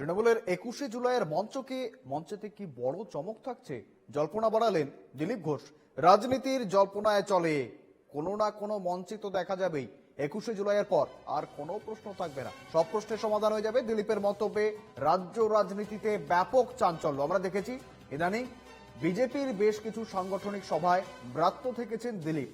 তৃণমূলের একুশে জুলাইয়ের মঞ্চকে, মঞ্চেতে কি বড় চমক থাকছে? জল্পনা বাড়ালেন দিলীপ ঘোষ। রাজনীতির জল্পনায় চলে। কোনো না কোনো মঞ্চে তো দেখা যাবেই। একুশে জুলাইয়ের পর আর কোনো প্রশ্ন থাকবে না। সব প্রশ্নের সমাধান হয়ে যাবে দিলীপের মন্তব্যে। রাজ্য রাজনীতিতে ব্যাপক চাঞ্চল্য। আমরা দেখেছি, ইদানিং বিজেপির বেশ কিছু সাংগঠনিক সভায় ব্রাত্য থেকেছেন দিলীপ।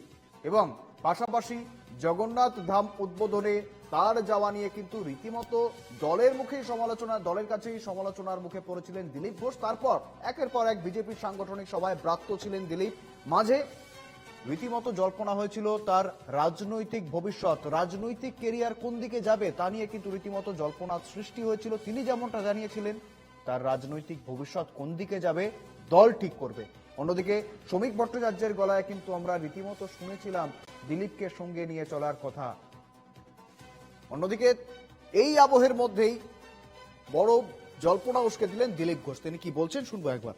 এবং পাশাপাশি জগন্নাথ ধাম উদ্বোধনে তার যাওয়া নিয়ে কিন্তু রীতিমতো দলের মুখেই সমালোচনা, দলের কাছেই সমালোচনার মুখে পড়েছিলেন দিলীপ ঘোষ। তারপর একের পর এক বিজেপির সাংগঠনিক সভায় ব্রাত্য ছিলেন দিলীপ। মাঝে রীতিমতো জল্পনা হয়েছিল তার রাজনৈতিক ভবিষ্যৎ, রাজনৈতিক কেরিয়ার কোন দিকে যাবে তা নিয়ে কিন্তু রীতিমতো জল্পনা সৃষ্টি হয়েছিল। তিনি যেমনটা জানিয়েছিলেন, তার রাজনৈতিক ভবিষ্যৎ কোন দিকে যাবে, দল ঠিক করবে। অন্যদিকে শ্রমিক ভট্টাচার্যের গলায় কিন্তু আমরা রীতিমতো শুনেছিলাম দিলীপকে সঙ্গে নিয়ে চলার কথা। অন্যদিকে এই আবহের মধ্যেই বড় জল্পনা উস্কে দিলেন দিলীপ ঘোষ। তিনি কি বলছেন শুনব একবার।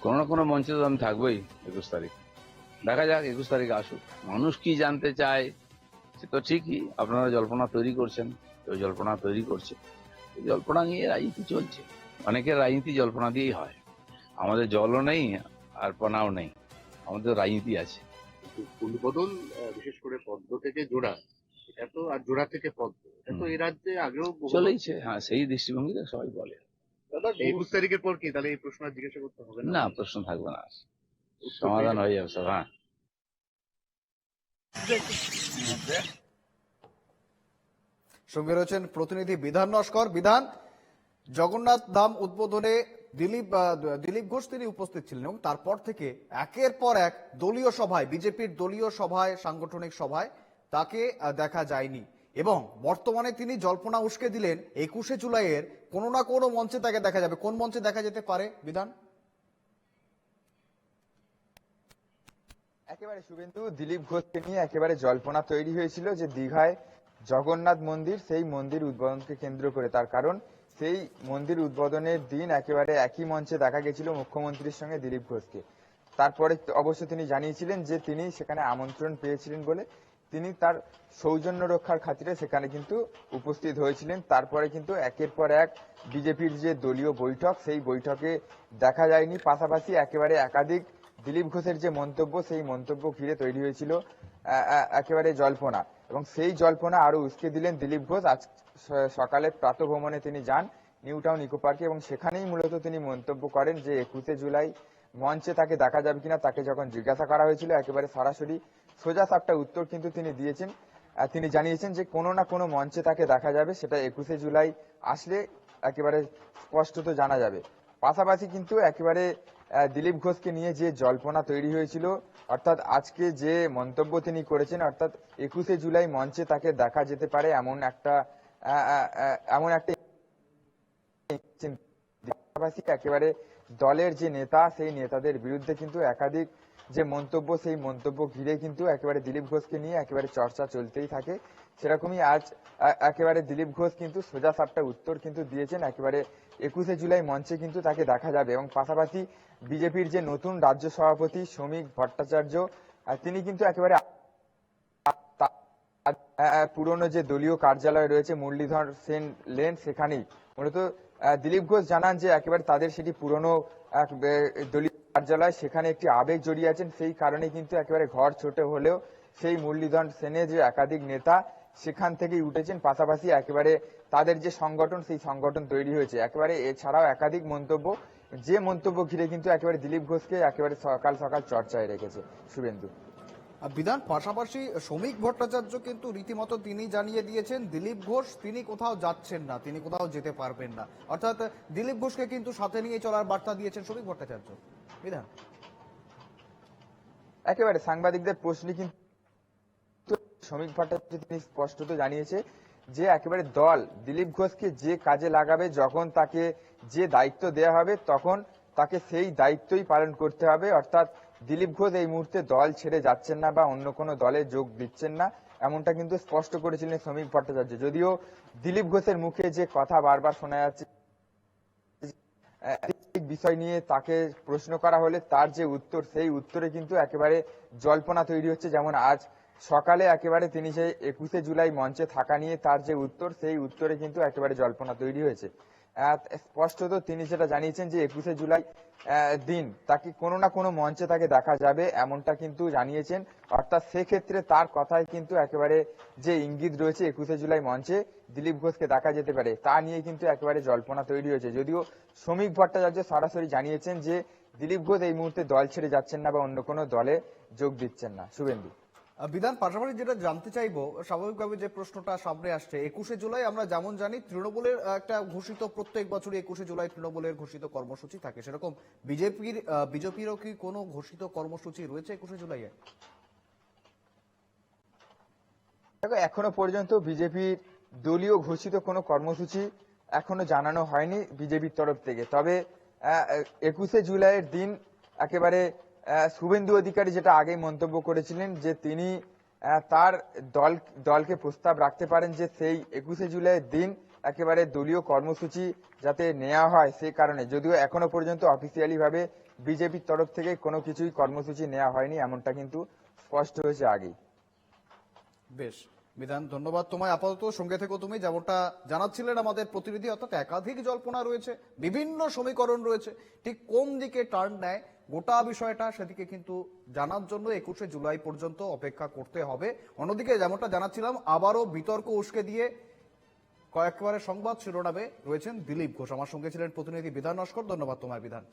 কোনো না কোনো মঞ্চে তো আমি থাকবোই একুশ তারিখ। দেখা যাক একুশ তারিখ আসুক। মানুষ কি জানতে চায় সে তো ঠিকই, আপনারা জল্পনা তৈরি করছেন, কেউ জল্পনা তৈরি করছে। জল্পনা নিয়ে রাজনীতি চলছে। অনেকের রাজনীতি জল্পনা দিয়েই হয়। আমাদের জলও নেই, আর পনাও নেই। আমাদের রাজনীতি আছে। উদ্বোধন বিশেষ করে পদ্ম থেকে জোড়া। এটা তো আর জোড়া থেকে পদ্ম। এটা তো। এই রাজ্যে আগেও চলেইছে হ্যাঁ সেই দৃষ্টিভঙ্গিতে সবাই বলে। একুশ তারিখের পর কি? তাহলে এই প্রশ্ন আর জিজ্ঞাসা করতে হবে না? না প্রশ্ন থাকবে না। সমাধান হয়ে যাবে সব হ্যাঁ। সঙ্গে রয়েছেন প্রতিনিধি বিধান নস্কর। বিধান জগন্নাথ ধাম উদ্বোধনে দিলীপ দিলীপ ঘোষ তিনি উপস্থিত ছিলেন এবং তারপর থেকে একের পর এক দলীয় সভায়, বিজেপির দলীয় সভায়, সাংগঠনিক সভায় তাকে দেখা যায়নি। এবং বর্তমানে তিনি জল্পনা উস্কে দিলেন, একুশে জুলাইয়ের কোনো না কোনো মঞ্চে তাকে দেখা যাবে। কোন মঞ্চে দেখা যেতে পারে, বিধান? একেবারে শুভেন্দু, দিলীপ ঘোষকে নিয়ে একেবারে জল্পনা তৈরি হয়েছিল যে দীঘায় জগন্নাথ মন্দির, সেই মন্দির উদ্বোধনকে কেন্দ্র করে। তার কারণ সেই মন্দির উদ্বোধনের দিন একেবারে একই মঞ্চে দেখা গেছিল মুখ্যমন্ত্রীর সঙ্গে দিলীপ ঘোষকে। তারপরে অবশ্য তিনি জানিয়েছিলেন যে তিনি সেখানে আমন্ত্রণ পেয়েছিলেন বলে তিনি তার সৌজন্য রক্ষার খাতিরে সেখানে কিন্তু উপস্থিত হয়েছিলেন। তারপরে কিন্তু একের পর এক বিজেপির যে দলীয় বৈঠক, সেই বৈঠকে দেখা যায়নি। পাশাপাশি একেবারে একাধিক দিলীপ ঘোষের যে মন্তব্য, সেই মন্তব্য ঘিরে তৈরি হয়েছিল একেবারে জল্পনা। এবং সেই জল্পনা আরও উস্কে দিলেন দিলীপ ঘোষ। আজ সকালে প্রাতভ্রমণে তিনি যান নিউ টাউন ইকো পার্কে এবং সেখানেই মূলত তিনি মন্তব্য করেন যে, একুশে জুলাই মঞ্চে তাকে দেখা যাবে কিনা তাকে যখন জিজ্ঞাসা করা হয়েছিল, একেবারে সরাসরি সোজা সাপটা উত্তর কিন্তু তিনি দিয়েছেন। তিনি জানিয়েছেন যে, কোনো না কোনো মঞ্চে তাকে দেখা যাবে, সেটা একুশে জুলাই আসলে একেবারে স্পষ্টত জানা যাবে। পাশাপাশি কিন্তু একেবারে দিলীপ ঘোষকে নিয়ে যে জল্পনা তৈরি হয়েছিল, অর্থাৎ আজকে যে মন্তব্য তিনি করেছেন, অর্থাৎ একুশে জুলাই মঞ্চে তাকে দেখা যেতে পারে এমন একটা এমন একটা একেবারে দলের যে নেতা, সেই নেতাদের বিরুদ্ধে কিন্তু একাধিক যে মন্তব্য, সেই মন্তব্য ঘিরে কিন্তু একেবারে দিলীপ ঘোষকে নিয়ে একেবারে চর্চা চলতেই থাকে। সেরকমই আজ একেবারে দিলীপ ঘোষ কিন্তু সোজা সাপটা উত্তর কিন্তু দিয়েছেন, একেবারে একুশে জুলাই মঞ্চে কিন্তু তাকে দেখা যাবে এবং পাশাপাশি বিজেপির যে নতুন রাজ্য সভাপতি শ্রমিক ভট্টাচার্য তিনি কিন্তু একেবারে পুরনো যে দলীয় কার্যালয় রয়েছে মুরলীধর সেন লেন সেখানেই। মূলত দিলীপ ঘোষ জানান যে একেবারে তাদের সেটি পুরনো এক, দলীয় কার্যালয় সেখানে একটি আবেগ জড়িয়ে আছেন সেই কারণে কিন্তু একেবারে ঘর ছোট হলেও সেই মুরলীধর সেনে যে একাধিক নেতা সেখান থেকেই উঠেছেন। পাশাপাশি একেবারে তাদের যে সংগঠন সেই সংগঠন তৈরি হয়েছে। একেবারে এছাড়াও একাধিক মন্তব্য যে মন্তব্য ঘিরে কিন্তু একেবারে দিলীপ ঘোষকে একেবারে সকাল সকাল চর্চায় রেখেছে শুভেন্দু। বিধান পাশাপাশি শ্রমিক ভট্টাচার্য কিন্তু রীতিমতো তিনি জানিয়ে দিয়েছেন দিলীপ ঘোষ তিনি কোথাও যাচ্ছেন না তিনি কোথাও যেতে পারবেন না। অর্থাৎ দিলীপ ঘোষকে কিন্তু সাথে নিয়ে চলার বার্তা দিয়েছেন শ্রমিক ভট্টাচার্য। বিধান? একেবারে সাংবাদিকদের প্রশ্নে কিন্তু শ্রমিক ভট্টাচার্য তিনি স্পষ্টত জানিয়েছে যে একেবারে দল দিলীপ ঘোষকে যে কাজে লাগাবে, যখন তাকে যে দায়িত্ব দেওয়া হবে, তখন তাকে সেই দায়িত্বই পালন করতে হবে। অর্থাৎ দিলীপ ঘোষ এই মুহূর্তে দল ছেড়ে যাচ্ছেন না বা অন্য কোনো দলে যোগ দিচ্ছেন না, এমনটা কিন্তু স্পষ্ট করেছিলেন শ্রমিক ভট্টাচার্য। যদিও দিলীপ ঘোষের মুখে যে কথা বারবার শোনা যাচ্ছে বিষয় নিয়ে তাকে প্রশ্ন করা হলে তার যে উত্তর, সেই উত্তরে কিন্তু একেবারে জল্পনা তৈরি হচ্ছে, যেমন আজ সকালে একেবারে তিনি যে একুশে জুলাই মঞ্চে থাকা নিয়ে তার যে উত্তর, সেই উত্তরে কিন্তু একেবারে জল্পনা তৈরি হয়েছে। স্পষ্টত তিনি যেটা জানিয়েছেন যে একুশে জুলাই দিন তাকে কোনো না কোনো মঞ্চে তাকে দেখা যাবে এমনটা কিন্তু জানিয়েছেন। অর্থাৎ সেক্ষেত্রে তার কথায় কিন্তু একেবারে যে ইঙ্গিত রয়েছে একুশে জুলাই মঞ্চে দিলীপ ঘোষকে দেখা যেতে পারে, তা নিয়ে কিন্তু একেবারে জল্পনা তৈরি হয়েছে। যদিও শ্রমিক ভট্টাচার্য সরাসরি জানিয়েছেন যে দিলীপ ঘোষ এই মুহূর্তে দল ছেড়ে যাচ্ছেন না বা অন্য কোনো দলে যোগ দিচ্ছেন না। শুভেন্দু। বিধান পাশাপাশি যেটা জানতে চাইব, স্বাভাবিকভাবে যে প্রশ্নটা সামনে আসছে, একুশে জুলাই আমরা যেমন জানি তৃণমূলের একটা ঘোষিত প্রত্যেক বছরই একুশে জুলাই তৃণমূলের ঘোষিত কর্মসূচি থাকে। সেরকম বিজেপির বিজেপিরও কি কোনো ঘোষিত কর্মসূচি রয়েছে একুশে জুলাইয়ে? দেখো, এখনও পর্যন্ত বিজেপির দলীয় ঘোষিত কোনো কর্মসূচি এখনও জানানো হয়নি বিজেপির তরফ থেকে। তবে একুশে জুলাইয়ের দিন একেবারে শুভেন্দু অধিকারী যেটা আগেই মন্তব্য করেছিলেন যে তিনি তার দল, দলকে প্রস্তাব রাখতে পারেন যে সেই একুশে জুলাইয়ের দিন একেবারে দলীয় কর্মসূচি যাতে নেওয়া হয় সেই কারণে। যদিও এখনও পর্যন্ত অফিসিয়ালি ভাবে বিজেপির তরফ থেকে কোনো কিছুই কর্মসূচি নেওয়া হয়নি, এমনটা কিন্তু স্পষ্ট হয়েছে আগেই। বেশ, বিধান ধন্যবাদ তোমায়। আপাতত সঙ্গে থেকে তুমি, যেমনটা জানাচ্ছিলেন আমাদের প্রতিনিধি, অর্থাৎ একাধিক জল্পনা রয়েছে, বিভিন্ন সমীকরণ রয়েছে, ঠিক কোন দিকে টার্ন নেয় গোটা বিষয়টা সেদিকে কিন্তু জানার জন্য একুশে জুলাই পর্যন্ত অপেক্ষা করতে হবে। অন্যদিকে যেমনটা জানাচ্ছিলাম, আবারও বিতর্ক উস্কে দিয়ে কয়েকবারের সংবাদ শিরোনামে রয়েছেন দিলীপ ঘোষ। আমার সঙ্গে ছিলেন প্রতিনিধি বিধান নস্কর। ধন্যবাদ তোমার বিধান।